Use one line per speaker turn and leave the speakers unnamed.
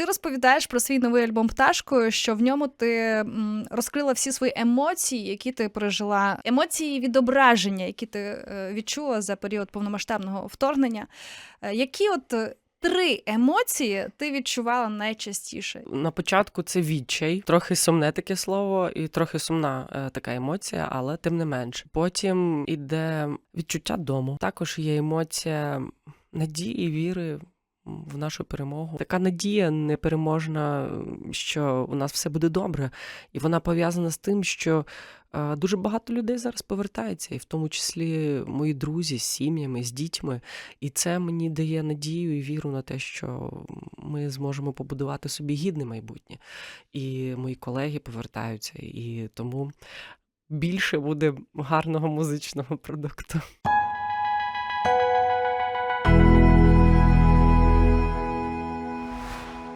Ти розповідаєш про свій новий альбом пташкою, що в ньому ти розкрила всі свої емоції, які ти пережила, емоції відображення, які ти е, відчула за період повномасштабного вторгнення. Е, Які от е, три емоції ти відчувала найчастіше?
На початку це відчай, трохи сумне таке слово, і трохи сумна така емоція, але тим не менше. Потім іде відчуття дому. Також є емоція надії, віри в нашу перемогу. Така надія непереможна, що у нас все буде добре, і вона пов'язана з тим, що е, дуже багато людей зараз повертається, і в тому числі мої друзі з сім'ями, з дітьми. І це мені дає надію і віру на те, що ми зможемо побудувати собі гідне майбутнє. І мої колеги повертаються, і тому більше буде гарного музичного продукту.